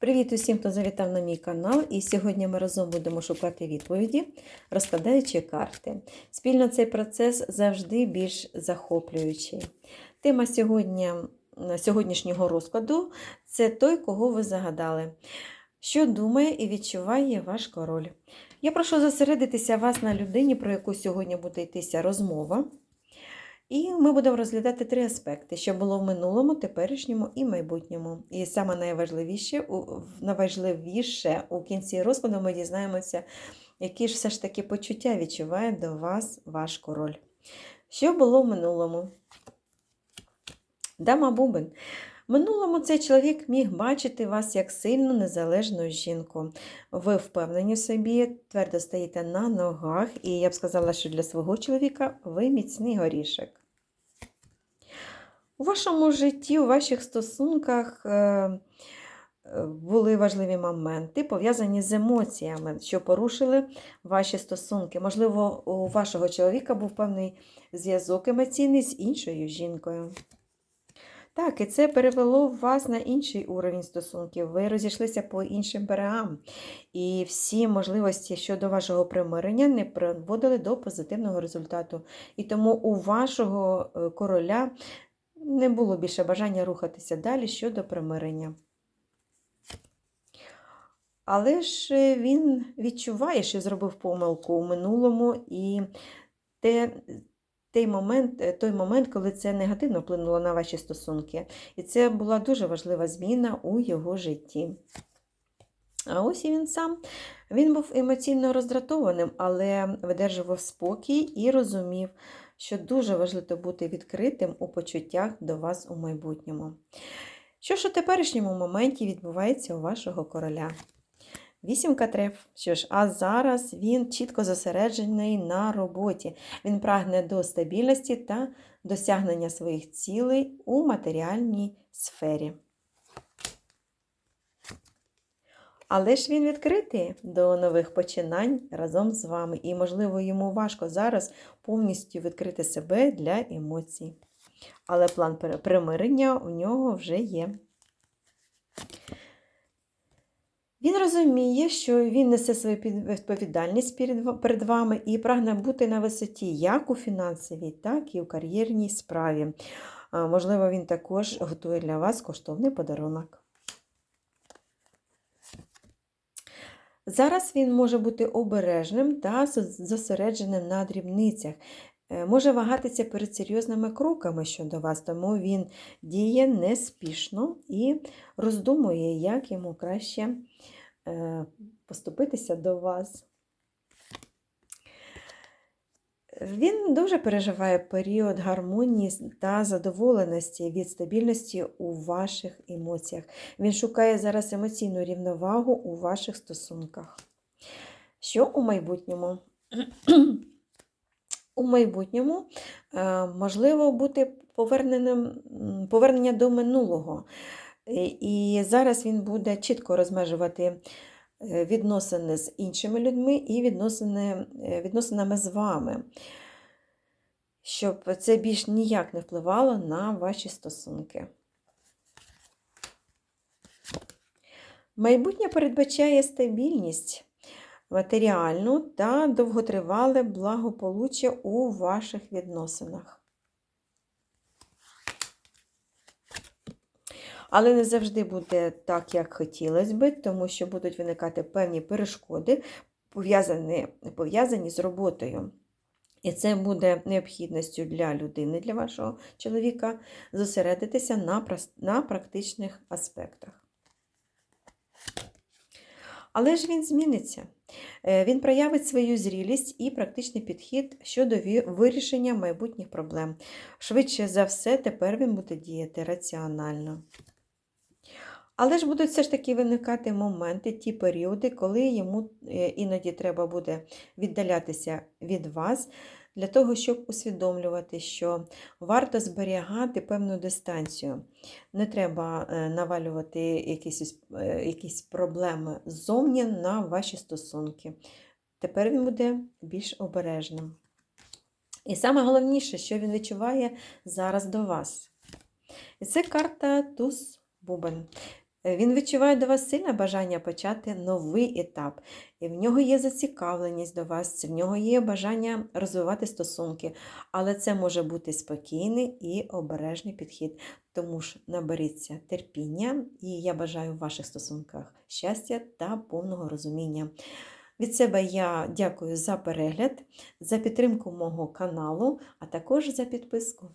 Привіт усім, хто завітав на мій канал. І сьогодні ми разом будемо шукати відповіді, розкладаючи карти. Спільно цей процес завжди більш захоплюючий. Тема сьогодні, сьогоднішнього розкладу це той, кого ви загадали. Що думає і відчуває ваш король. Я прошу зосередитися вас на людині, про яку сьогодні буде йтися розмова. І ми будемо розглядати три аспекти, що було в минулому, теперішньому і майбутньому. І саме найважливіше найважливіше у кінці розкладу ми дізнаємося, які ж все ж таки почуття відчуває до вас ваш король. Що було в минулому? Дама Бубен. Минулому цей чоловік міг бачити вас як сильну незалежну жінку. Ви впевнені в собі, твердо стоїте на ногах, і я б сказала, що для свого чоловіка ви міцний горішок. У вашому житті, у ваших стосунках е, були важливі моменти, пов'язані з емоціями, що порушили ваші стосунки. Можливо, у вашого чоловіка був певний зв'язок емоційний з іншою жінкою. Так, і це перевело вас на інший уровень стосунків. Ви розійшлися по іншим берегам. І всі можливості щодо вашого примирення не приводили до позитивного результату. І тому у вашого короля не було більше бажання рухатися далі щодо примирення. Але ж він відчуває, що зробив помилку у минулому, і те, той момент, той момент, коли це негативно вплинуло на ваші стосунки. І це була дуже важлива зміна у його житті. А ось і він сам. Він був емоційно роздратованим, але видержував спокій і розумів, що дуже важливо бути відкритим у почуттях до вас у майбутньому. Що ж у теперішньому моменті відбувається у вашого короля? Вісімка треф. Що ж, а зараз він чітко зосереджений на роботі. Він прагне до стабільності та досягнення своїх цілей у матеріальній сфері. Але ж він відкритий до нових починань разом з вами. І, можливо, йому важко зараз повністю відкрити себе для емоцій. Але план примирення у нього вже є. Він розуміє, що він несе свою відповідальність перед вами і прагне бути на висоті як у фінансовій, так і у кар'єрній справі. Можливо, він також готує для вас коштовний подарунок. Зараз він може бути обережним та зосередженим на дрібницях. Може вагатися перед серйозними кроками щодо вас, тому він діє неспішно і роздумує, як йому краще поступитися до вас. Він дуже переживає період гармонії та задоволеності від стабільності у ваших емоціях. Він шукає зараз емоційну рівновагу у ваших стосунках. Що у майбутньому? У майбутньому можливо бути поверненим, повернення до минулого. І зараз він буде чітко розмежувати відносини з іншими людьми і відносини, відносинами з вами, щоб це більш ніяк не впливало на ваші стосунки. Майбутнє передбачає стабільність матеріальну та довготривале благополуччя у ваших відносинах. Але не завжди буде так, як хотілося би, тому що будуть виникати певні перешкоди, пов'язані пов'язані з роботою. І це буде необхідністю для людини, для вашого чоловіка, зосередитися на, на практичних аспектах. Але ж він зміниться. Він проявить свою зрілість і практичний підхід щодо вирішення майбутніх проблем. Швидше за все, тепер він буде діяти раціонально. Але ж будуть все ж таки виникати моменти, ті періоди, коли йому іноді треба буде віддалятися від вас, для того, щоб усвідомлювати, що варто зберігати певну дистанцію. Не треба навалювати якісь, якісь проблеми ззовні на ваші стосунки. Тепер він буде більш обережним. І саме головніше, що він відчуває зараз до вас. І це карта туз бубен. Е, Він відчуває до вас сильне бажання почати новий етап. І в нього є зацікавленість до вас, в нього є бажання розвивати стосунки, але це може бути спокійний і обережний підхід. Тому ж наберіться терпіння, і я бажаю в ваших стосунках щастя та повного розуміння. Від себе я дякую за перегляд, за підтримку мого каналу, а також за підписку.